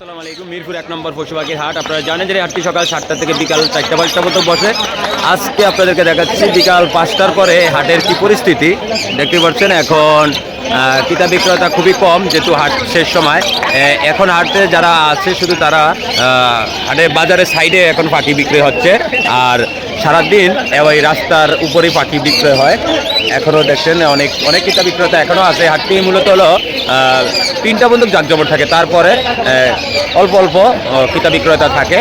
আসসালামু আলাইকুম, মিরপুর এক নম্বর পশুপাখির হাট। আপনারা জানেন যে হাটটি সকাল সাতটা থেকে বিকাল চারটা পাঁচটা মতো বসে। আজকে আপনাদেরকে দেখাচ্ছি বিকাল পাঁচটার পরে হাটের কি পরিস্থিতি। দেখতে পাচ্ছেন এখন কিতাব বিক্রেতা খুবই কম, যেহেতু হাট শেষ সময়। এখন হাটে যারা আছে, শুধু তারা হাটের বাজারের সাইডে এখন পাখি বিক্রি হচ্ছে। আর সারাদিন ওই রাস্তার উপরেই পাখি বিক্রয় হয়। এখনও দেখছেন অনেক অনেক কিতাব বিক্রেতা এখনও আছে। হাটটি মূলত হলো তিনটা বন্ধু জাকজমট থাকে। তারপরে অল্প অল্প কিতাব বিক্রেতা থাকে।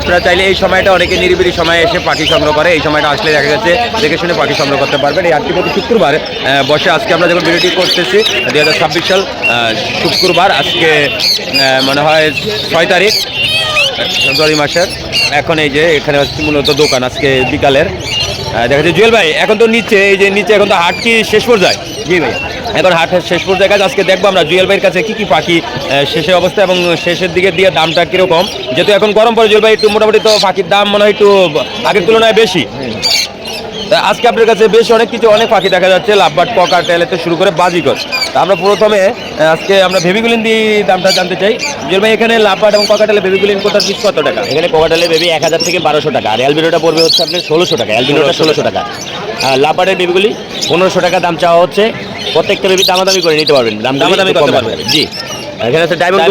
আপনারা চাইলে এই সময়টা অনেকে নিরিবিলি সময়ে এসে পাখি সংগ্রহ করে, এই সময়টা আসলে দেখা যাচ্ছে দেখে শুনে পাখি সংগ্রহ করতে পারবেন। এই আটটি প্রতি শুক্রবার বসে আজকে আমরা যখন ভিডিওটি করতেছি, দুই হাজার ছাব্বিশ সাল শুক্রবার, আজকে মনে হয় ছয় তারিখ ফেব্রুয়ারি মাসের। এখন এই যে এখানে মূলত দোকান আজকে বিকালের। দেখা যাচ্ছে, জুয়েল ভাই, এখন তো নিচে, এই যে নিচে এখন তো হাট কি শেষ পর্যায়ে? জি ভাই। এখন হাটের শেষ পর্যায়ে কাজ আজকে দেখব আমরা জুয়েল ভাইয়ের কাছে কি কি পাখি শেষের অবস্থা এবং শেষের দিকে দিয়ে দামটা কীরকম। যেহেতু এখন গরম পড়ে, জুয়েল ভাই, একটু মোটামুটি তো পাখির দাম মনে হয় একটু আগের তুলনায় বেশি। আজকে আপনার কাছে বেশ অনেক কিছু, অনেক পাখি দেখা যাচ্ছে, লাভবাট পকা টেলেতে শুরু করে বাজিকর আমরা প্রথমে আজকে আমরা ভেবিগুলিন দিয়ে দামটা জানতে চাই। জুয়েল ভাই, এখানে লাভবাট এবং পকা টেলে ভেবিগুলিন কোথার পিস কত টাকা? এখানে কোকাটালে বেবি এক হাজার থেকে বারোশো টাকা, আর অ্যালবিনোটা পড়বে হচ্ছে আপনার ষোলোশো টাকা অ্যালবিনোটা ষোলোশো টাকা। আর লাপারের বেবিগুলি পনেরোশো টাকা দাম চাওয়া হচ্ছে। প্রত্যেকটা বেবি দামাদামি করে নিতে পারবেন। দাম দামাদামি করতে পারবেন। জি। এখানে আছে ডায়মন্ড।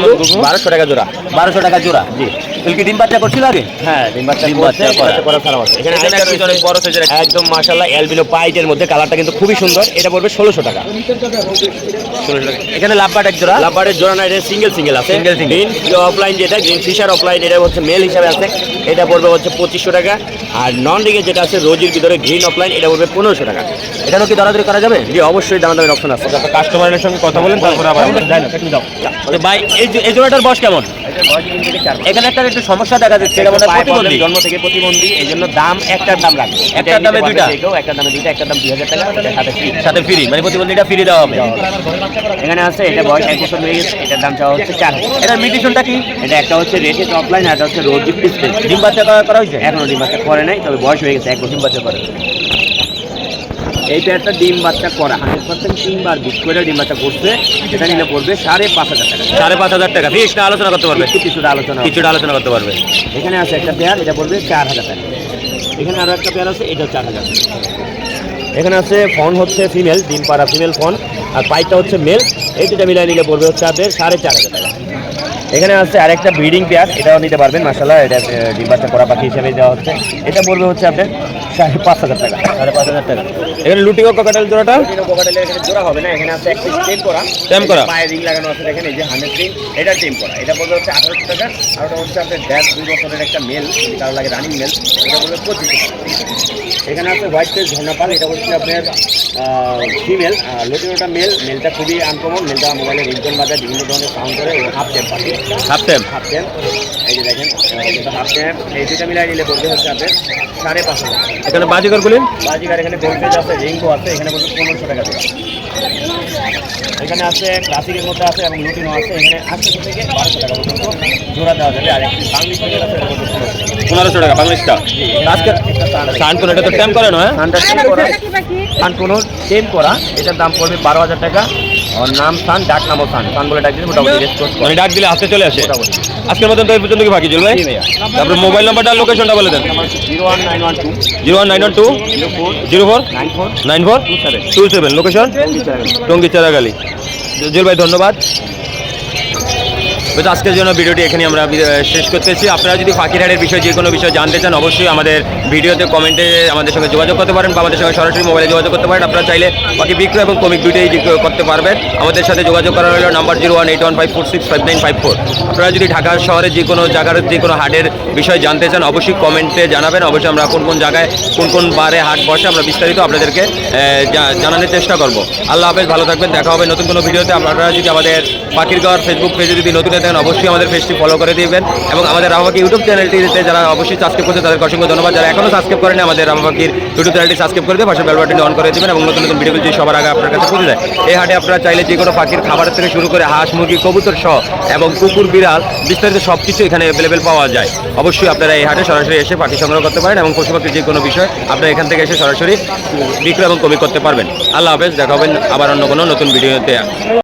বারোশো টাকা জোড়া। বারোশো টাকা জোড়া। জি। কি ডিম বাচ্চা করছিল আগে? হ্যাঁ ডিম বাচ্চা ডিম বাচ্চা করা। বাচ্চা আছে। এখানে এখানে আরেকটা একটা রয়েছে, অনেক বড় সাইজের একদম মাশাল্লাহ অ্যালবিনো পাইটের মধ্যে কালারটা কিন্তু খুবই সুন্দর। এটা পড়বে ষোলোশো টাকা। এখানে লাভবাট এক জোড়া? লাপারের জোড়া না এটা সিঙ্গেল সিঙ্গেল আছে। Single। গ্রিন অফলাইন যেটা গ্রিন ফিশার অফলাইন এটা হচ্ছে মেল হিসাবে আছে। এটা পড়বে হচ্ছে পঁচিশশো টাকা। আর নন রিঙের যেটা আছে রোজির ভিতরে গ্রিন অফলাইন এটা পড়বে পনেরোশো টাকা। এখানেও কি দরাদরি করা যাবে? জি অবশ্যই দাম দামের অপশন আছে কাস্টমারের সঙ্গে কথা বলেন তারপরে আবার তো ভাই এই জোড়াটার বয়স কেমন? এখানে একটা একটু সমস্যা দেখা যাচ্ছে এটা মনে প্রতিবন্ধী। জন্ম থেকে প্রতিবন্ধী এই জন্য দাম একটার দাম লাগবে একটার দামে দুইটা? একটার দামে দুইটা একটার দাম দুই হাজার টাকা সাথে ফ্রি মানে প্রতিবন্ধীটা ফ্রি দেওয়া হবে। এখানে আছে এটা বয়স এক বছর হয়ে গেছে এটার দাম চাওয়া হচ্ছে চার হাজার। এটার মিউটেশনটা কি? এটা একটা হচ্ছে রেটেড অফলাইন আর একটা হচ্ছে ডিসপ্লে ডিম বাচ্চা করা করা হয়েছে? এখনও ডিম বাচ্চা করে নাই তবে বয়স হয়ে গেছে এক বছর বাচ্চা করে। এই পেয়ারটা ডিম বাচ্চা করা হান্ড্রেড পার্সেন্ট তিনবার বিশ করে ডিম বাচ্চা করছে এটা নিলে পড়বে সাড়ে পাঁচ হাজার টাকা। সাড়ে পাঁচ হাজার টাকা। ফিক্স না আলোচনা করতে পারবে? একটু কিছুটা আলোচনা কিছুটা আলোচনা করতে পারবে। এখানে আছে একটা পেয়ার এটা পড়বে চার হাজার টাকা। এখানে আরও একটা পেয়ার আছে এটাও চার হাজার এখানে আছে ফোন হচ্ছে ফিমেল ডিম পাড়া ফিমেল ফোন আর পাইপটা হচ্ছে মেল এই দুটা মিলিয়ে নিলে পড়বে হচ্ছে আপনাদের সাড়ে চার হাজার টাকা। এখানে আছে আরেকটা ব্রিডিং পেয়ার এটাও নিতে পারবেন মাসাল্লাহ এটা ডিম বাচ্চা করা পাখি হিসেবে দেওয়া হচ্ছে। এটা পড়বে হচ্ছে আপনার সাড়ে পাঁচ হাজার টাকা। সাড়ে পাঁচ হাজার টাকা। এখানে লুটিও কাকাটাল জোড়াটা? কোকাটেলের এখানে জোড়া হবে না এখানে আছে একটা টেম করা। Stem করা। পায়ে রিং লাগানো আছে দেখেন এই যে হান্ড্রেড রিং এটা টেম করা। এটা বলতে হচ্ছে আঠারোশো টাকা আর ওটা হচ্ছে আপনার দেড় দুই বছরের একটা মেল যদি কারও লাগে রানিং মেল এটা বলবে পঁচিশশো টাকা। এখানে আছে হোয়াইট ফেস ঝর্ণাপাল এটা হচ্ছে আপনার ফিমেল লটিনোটা মেল মেলটা খুবই আনকমন মেলটা মোবাইলে রিংটন বাজার বিভিন্ন ধরনের সাউন্ড করে হাফ টেম পাখি হাফ টাইম হাফ টেম এই যে দেখেন হাফ টেম এই দুটা মিলাই নিলে পড়বে হচ্ছে আপনার সাড়ে পাঁচ হাজার এখানে বাজিকর গুলিন বাজিকার এখানে গোলপেজ আছে রিঙ্গো আছে এখানে বলতে পনেরোশো টাকা দেবে এখানে আছে ক্লাসিকের মধ্যে আছে এবং লুটিনও আছে এখানে আটশো থেকে বারোশো টাকা পর্যন্ত জোড়া দেওয়া যাবে আর একটি বাংলি থেকে আছে এটা বলতে 1600 টাকা। পনেরোশো টাকা বাংলাদেশটা? আজকে একটা সান- সানটুন এটা তো টাইম করে নয় সানটা টেম করা সান কোনো টেম করা। এটার দাম পড়বে বারো হাজার টাকা। আর নাম সান ডাক নামও সান সান বলে ডাক দিলে মোটামুটি রেসপন্স মানে ডাক দিলে হাতে চলে আসে। মোটামুটি। আজকের মতন তো এই পর্যন্ত কি বাকি চলবে তারপরে মোবাইল নাম্বারটা লোকেশনটা বলে দেন। Zero one nine one two. Zero one nine one two. Zero four. Nine four. Two seven. Location Tongi Charagali. জল ভাই ধন্যবাদ। তো আজকের জন্য ভিডিওটি এখানে আমরা শেষ করতেছি। আপনারা যদি পাখিরহাটের বিষয়ে যে কোনো বিষয় জানতে চান অবশ্যই আমাদের ভিডিওতে কমেন্টে আমাদের সঙ্গে যোগাযোগ করতে পারেন বা আমাদের সঙ্গে সরাসরি মোবাইলে যোগাযোগ করতে পারেন। আপনারা চাইলে পাখি বিক্রয় এবং কমিক দুইটাই করতে পারবেন। আমাদের সাথে যোগাযোগ করার হলো number zero one eight one five four six five nine five four. আপনারা যদি ঢাকা শহরে যে কোনো জায়গার যে কোনো হাটের বিষয়ে জানতে চান, অবশ্যই কমেন্টে জানাবেন। অবশ্যই আমরা কোন কোন জায়গায়, কোন কোন বারে হাট বসে আমরা বিস্তারিত আপনাদেরকে জানানোর চেষ্টা করব। আল্লাহ হাফেজ, ভালো থাকবেন। দেখা হবে নতুন কোনো ভিডিওতে। আপনারা যদি আমাদের পাখির ঘর ফেসবুক পেজে যদি নতুন থাকেন, অবশ্যই আমাদের পেজটি ফলো করে দিবেন। এবং আমাদের রামাপাখি ইউটিউব চ্যানেলটিতে যারা অবশ্যই সাবস্ক্রাইব করছে, তাদেরকে অসংখ্য ধন্যবাদ। যারা এখনও সাবস্ক্রাইব করেনি আমাদের রামাপাখির ইউটিউব চ্যানেলটি সাবস্ক্রাইব করে দিয়ে পাশে বেল বাটনটি অন করে দেবেন এবং নতুন নতুন ভিডিওগুলি যদি সবার আগে আপনার কাছে পৌঁছে যায়। এই হাটে আপনারা চাইলে যে কোনো পাখির খাবারের থেকে শুরু করে হাঁস, মুরগি, কবুতর সহ এবং কুকুর, বিড়াল বিস্তারিত সব কিছু এখানে অ্যাভেলেবেল পাওয়া যায়। অবশ্যই আপনারা এই হাটে সরাসরি এসে পাখি সংগ্রহ করতে পারেন এবং পশু পাখির যে কোনো বিষয় আপনারা এখান থেকে এসে সরাসরি বিক্রয় এবং কমি করতে পারবেন। আল্লাহ হাফেজ, দেখা হবেন আবার অন্য কোনো নতুন ভিডিওতে